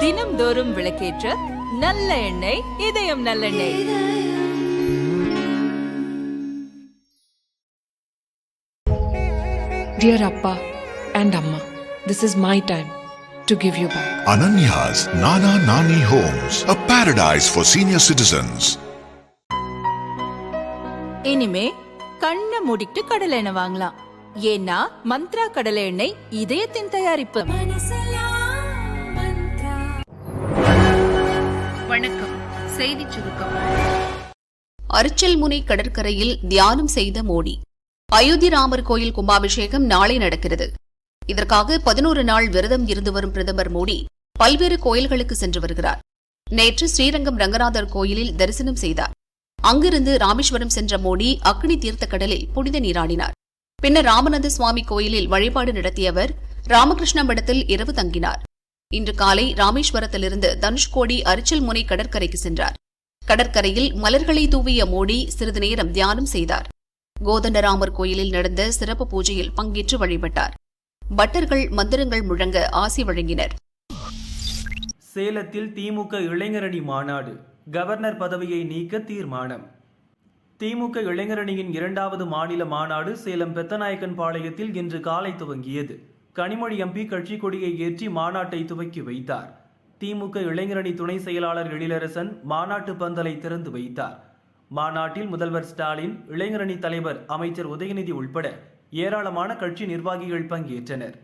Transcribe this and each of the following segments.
தினம்தோறும் விளக்கேற்ற நல்ல எண்ணெய் இதயம் நல்லெண்ணெய் Dear Appa and Amma, this is my time to give you back. Ananya's Nana Nani Homes, a paradise for senior citizens. இனிமே கண்ணை மூடிட்டு கடலை எண்ணெய் வாங்கலாம் ஏன்னா மந்த்ரா கடலை எண்ணெய் இதயத்தின் தயாரிப்பு வணக்கம். செய்தி சுருக்கம். அருச்சல்முனை கடற்கரையில் தியானம் செய்த மோடி. அயோத்தி ராமர் கோயில் கும்பாபிஷேகம் நாளை நடக்கிறது. இதற்காக பதினோரு நாள் விரதம் இருந்து வரும் பிரதமர் மோடி பல்வேறு கோயில்களுக்கு சென்று வருகிறார். நேற்று ஸ்ரீரங்கம் ரங்கநாதர் கோயிலில் தரிசனம் செய்தார். அங்கிருந்து ராமேஸ்வரம் சென்ற மோடி அக்னி தீர்த்த கடலில் புனித நீராடினார். பின்னர் ராமநாத சுவாமி கோயிலில் வழிபாடு நடத்திய அவர் ராமகிருஷ்ண மடத்தில் இரவு தங்கினார். இன்று காலை ராமேஸ்வரத்திலிருந்து தனுஷ்கோடி அரிச்சல்முனை கடற்கரைக்கு சென்றார். கடற்கரையில் மலர்களை தூவிய மோடி சிறிது நேரம் தியானம் செய்தார். கோதண்டராமர் கோயிலில் நடந்த சிறப்பு பூஜையில் பங்கேற்று வழிபட்டார். பட்டர்கள் மந்திரங்கள் முழங்க ஆசி வழங்கினர். சேலத்தில் திமுக இளைஞரணி மாநாடு கவர்னர் பதவியை நீக்க தீர்மானம். திமுக இளைஞரணியின் இரண்டாவது மாநில மாநாடு சேலம் பெத்தநாயக்கன் பாளையத்தில் இன்று காலை துவங்கியது. கனிமொழி எம்பி கட்சி கொடியை ஏற்றி மாநாட்டை துவக்கி வைத்தார். திமுக இளைஞரணி துணை செயலாளர் எழிலரசன் மாநாட்டு பந்தலை திறந்து வைத்தார். மாநாட்டில் முதல்வர் ஸ்டாலின் இளைஞரணி தலைவர் அமைச்சர் உதயநிதி உள்பட ஏராளமான கட்சி நிர்வாகிகள் பங்கேற்றனர்.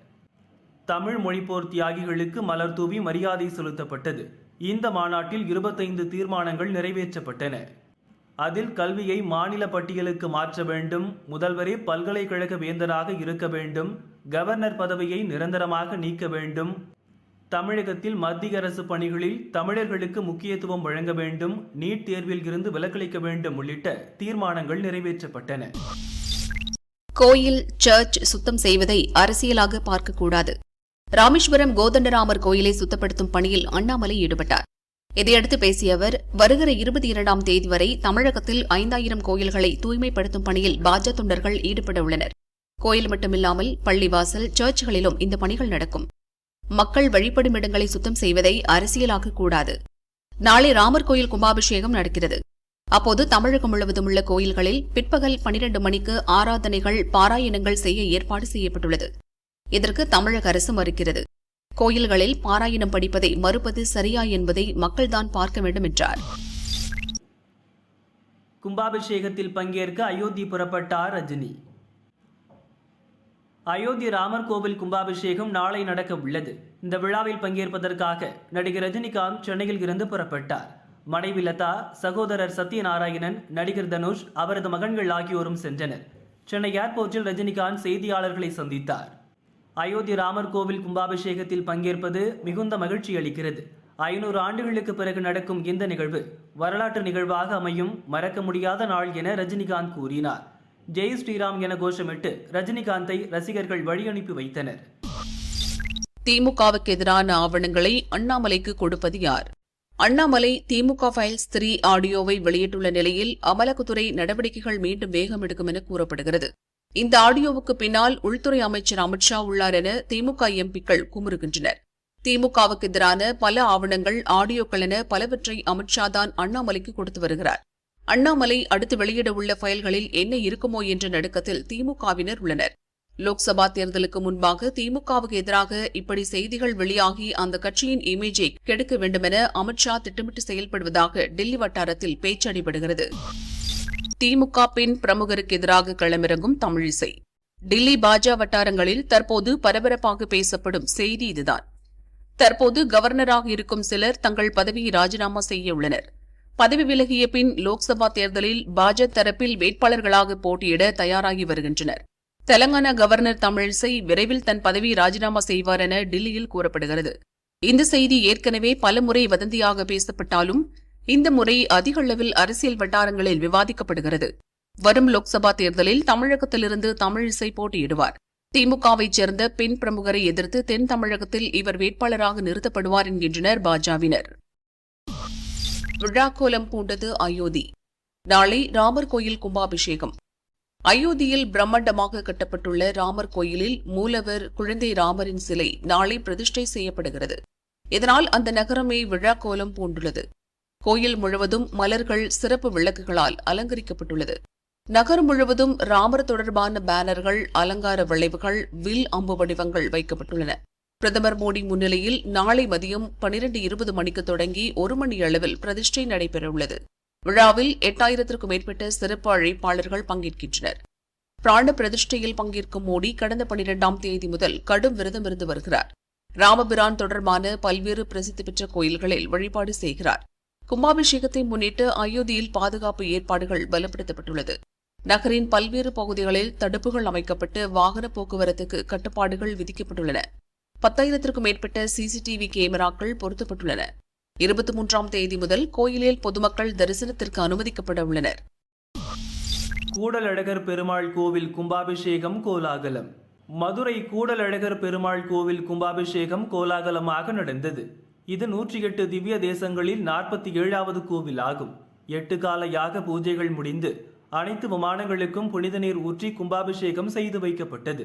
தமிழ் மொழிப்போர் தியாகிகளுக்கு மலர் தூவி மரியாதை செலுத்தப்பட்டது. இந்த மாநாட்டில் இருபத்தைந்து தீர்மானங்கள் நிறைவேற்றப்பட்டன. அதில் கல்வியை மாநில பட்டியலுக்கு மாற்ற வேண்டும் முதல்வரே பல்கலைக்கழக வேந்தராக இருக்க வேண்டும் கவர்னர் பதவியை நிரந்தரமாக நீக்க வேண்டும். தமிழகத்தில் மத்திய அரசு பணிகளில் தமிழர்களுக்கு முக்கியத்துவம் வழங்க வேண்டும். நீட் தேர்வில் இருந்து விலக்களிக்க வேண்டும் உள்ளிட்ட தீர்மானங்கள் நிறைவேற்றப்பட்டன. கோயில் சர்ச் சுத்தம் செய்வதை அரசியலாக பார்க்கக்கூடாது ராமேஸ்வரம் கோதண்டராமர் கோயிலை சுத்தப்படுத்தும் பணியில் அண்ணாமலை ஈடுபட்டார். இதையடுத்து பேசிய அவர் வருகிற இருபத்தி இரண்டாம் தேதி வரை தமிழகத்தில் ஐந்தாயிரம் கோயில்களை தூய்மைப்படுத்தும் பணியில் பாஜ தொண்டர்கள் ஈடுபட உள்ளனர். கோயில் மட்டுமில்லாமல் பள்ளிவாசல் சர்ச்களிலும் இந்த பணிகள் நடக்கும். மக்கள் வழிபடும் இடங்களை சுத்தம் செய்வதை அரசியலாக்க கூடாது. நாளை ராமர் கோயில் கும்பாபிஷேகம் நடக்கிறது. அப்போது தமிழகம் முழுவதும் உள்ள கோயில்களில் பிற்பகல் பனிரண்டு மணிக்கு ஆராதனைகள் பாராயணங்கள் செய்ய ஏற்பாடு செய்யப்பட்டுள்ளது. இதற்கு தமிழக அரசு மறுக்கிறது. கோயில்களில் பாராயணம் படிப்பதை மறுப்பது சரியா என்பதை மக்கள்தான் பார்க்க வேண்டும் என்றார் கும்பாபிஷேகத்தில் பங்கேற்க அயோத்தி புறப்பட்டார் ரஜினி. அயோத்தி ராமர் கோவில் கும்பாபிஷேகம் நாளை நடக்க உள்ளது இந்த விழாவில் பங்கேற்பதற்காக நடிகர் ரஜினிகாந்த் சென்னையில் இருந்து புறப்பட்டார். மனைவி லதா சகோதரர் சத்யநாராயணன் நடிகர் தனுஷ் அவரது மகன்கள் ஆகியோரும் சென்றனர். சென்னை ஏர்போர்ட்டில் ரஜினிகாந்த் செய்தியாளர்களை சந்தித்தார். அயோத்தி ராமர் கோவில் கும்பாபிஷேகத்தில் பங்கேற்பது மிகுந்த மகிழ்ச்சி அளிக்கிறது. ஐநூறு ஆண்டுகளுக்கு பிறகு நடக்கும் இந்த நிகழ்வு வரலாற்று நிகழ்வாக அமையும் மறக்க முடியாத நாள் என ரஜினிகாந்த் கூறினார். ஜெய் ஸ்ரீராம் என கோஷமிட்டு ரஜினிகாந்தை ரசிகர்கள் வழியனுப்பி வைத்தனர். திமுகவுக்கு எதிரான ஆவணங்களை அண்ணாமலைக்கு கொடுப்பது யார்? அண்ணாமலை திமுக ஃபைல்ஸ் த்ரீ ஆடியோவை வெளியிட்டுள்ள நிலையில் அமலாக்கத்துறை நடவடிக்கைகள் மீண்டும் வேகம் எடுக்கும் என கூறப்படுகிறது. இந்த ஆடியோவுக்கு பின்னால் உள்துறை அமைச்சர் அமித்ஷா உள்ளார் என திமுக எம்பிக்கள் குமுறுகின்றனர். திமுகவுக்கு எதிரான பல ஆவணங்கள் ஆடியோக்கள் என பலவற்றை அமித்ஷா தான் அண்ணாமலைக்கு கொடுத்து வருகிறார். அண்ணாமலை அடுத்து வெளியிட உள்ள ஃபைல்களில் என்ன இருக்குமோ என்ற நடுக்கத்தில் திமுகவினர் உள்ளனர். லோக்சபா தேர்தலுக்கு முன்பாக திமுகவுக்கு எதிராக இப்படி செய்திகள் வெளியாகி அந்த கட்சியின் இமேஜை கெடுக்க வேண்டுமென அமித்ஷா திட்டமிட்டு செயல்படுவதாக டெல்லி வட்டாரத்தில் பேச்சு அடிபடுகிறது திமுக பெண் பிரமுகருக்கு எதிராக களமிறங்கும் தமிழிசை டெல்லி பாஜ வட்டாரங்களில் தற்போது பரபரப்பாக பேசப்படும் செய்தி இதுதான். தற்போது கவர்னராக இருக்கும் சிலர் தங்கள் பதவியை ராஜினாமா செய்ய உள்ளனர். பதவி விலகிய பின் லோக்சபா தேர்தலில் பாஜ தரப்பில் வேட்பாளர்களாக போட்டியிட தயாராகி வருகின்றனர். தெலங்கானா கவர்னர் தமிழிசை விரைவில் தன் பதவியை ராஜினாமா செய்வார் என டில்லியில் கூறப்படுகிறது. இந்த செய்தி ஏற்கனவே பலமுறை வதந்தியாக பேசப்பட்டாலும் இந்த முறை அதிக அளவில் அரசியல் வட்டாரங்களில் விவாதிக்கப்படுகிறது. வரும் லோக்சபா தேர்தலில் தமிழகத்திலிருந்து தமிழிசை போட்டியிடுவார். திமுகவைச் சேர்ந்த பெண் பிரமுகரை எதிர்த்து தென் தமிழகத்தில் இவர் வேட்பாளராக நிறுத்தப்படுவார் என்கின்றனர் பாஜவினர். விழாக்கோலம் பூண்டது அயோத்தி. நாளை ராமர் கோயில் கும்பாபிஷேகம். அயோத்தியில் பிரம்மாண்டமாக கட்டப்பட்டுள்ள ராமர் கோயிலில் மூலவர் குழந்தை ராமரின் சிலை நாளை பிரதிஷ்டை செய்யப்படுகிறது. இதனால் அந்த நகரமே விழாக்கோலம் பூண்டுள்ளது. கோயில் முழுவதும் மலர்கள் சிறப்பு விளக்குகளால் அலங்கரிக்கப்பட்டுள்ளது. நகரம் முழுவதும் ராமர் தொடர்பான பேனர்கள் அலங்கார விளைவுகள் வில் அம்பு வடிவங்கள் வைக்கப்பட்டுள்ளன. பிரதமர் மோடி முன்னிலையில் நாளை மதியம் பனிரெண்டு இருபது மணிக்கு தொடங்கி ஒரு மணி அளவில் பிரதிஷ்டை நடைபெறவுள்ளது. விழாவில் எட்டாயிரத்திற்கும் மேற்பட்ட சிறப்பு அழைப்பாளர்கள் பங்கேற்கின்றனர். பிராண பிரதிஷ்டையில் பங்கேற்கும் மோடி கடந்த பனிரெண்டாம் தேதி முதல் கடும் விரதம் இருந்து வருகிறார். ராமபிரான் தொடர்பான பல்வேறு பிரசித்தி பெற்ற கோயில்களில் வழிபாடு செய்கிறார். கும்பாபிஷேகத்தை முன்னிட்டு அயோத்தியில் பாதுகாப்பு ஏற்பாடுகள் பலப்படுத்தப்பட்டுள்ளது. நகரின் பல்வேறு பகுதிகளில் தடுப்புகள் அமைக்கப்பட்டு வாகன போக்குவரத்துக்கு கட்டுப்பாடுகள் விதிக்கப்பட்டுள்ளன. பத்தாயிரத்திற்கும் மேற்பட்ட சிசிடிவி கேமராக்கள் பொருத்தப்பட்டுள்ளன. இருபத்தி மூன்றாம் தேதி முதல் கோயிலில் பொதுமக்கள் தரிசனத்திற்கு அனுமதிக்கப்பட உள்ளனர். கூடலழகர் பெருமாள் கோவில் கும்பாபிஷேகம் கோலாகலம். மதுரை கூடலழகர் பெருமாள் கோவில் கும்பாபிஷேகம் கோலாகலமாக நடந்தது. இது நூற்றி எட்டு திவ்ய தேசங்களில் நாற்பத்தி ஏழாவது கோவில் ஆகும். எட்டு கால யாக பூஜைகள் முடிந்து அனைத்து விமானங்களுக்கும் புனித நீர் ஊற்றி கும்பாபிஷேகம் செய்து வைக்கப்பட்டது.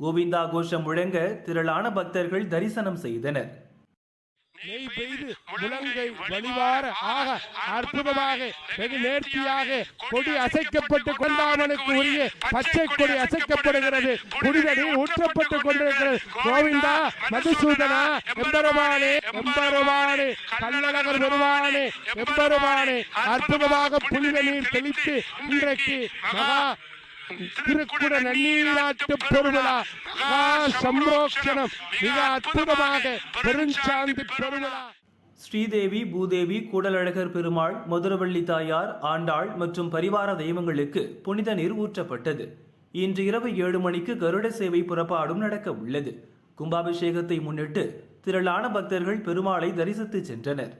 கோவிந்தா கோஷம் முழங்க திரளான பக்தர்கள் தரிசனம் செய்தனர். நெய் பெய்து முழங்கை வழிவார ஆக அற்புதமாக வெகு நேர்த்தியாக கொடி அசைக்கப்பட்டு கொண்டாமனுக்கு உரிய பச்சை கொடி அசைக்கப்படுகிறது. புனித நீர் ஊற்றப்பட்டு கொண்டிருக்கிறது. கோவிந்தா மதுசூதனா எம்பெருமானே எம்பெருமானே கல்லழகர் பெருமானே எம்பெருமானே அற்புதமாக புனித நீர் தெளித்து இன்றைக்கு மகா திருக்குட நன்னீராட்டு பெருவிழா மகா சம்ரோக்ஷணம். மிக அற்புதமாக பெருஞ்சாந்தி பெருவிழா ஸ்ரீதேவி பூதேவி கூடலழகர் பெருமாள் மதுரவள்ளி தாயார் ஆண்டாள் மற்றும் பரிவார தெய்வங்களுக்கு புனித நீர் ஊற்றப்பட்டது. இன்று இரவு ஏழு மணிக்கு கருட சேவை புறப்பாடும் நடக்க உள்ளது. கும்பாபிஷேகத்தை முன்னிட்டு திரளான பக்தர்கள் பெருமாளை தரிசித்து சென்றனர்.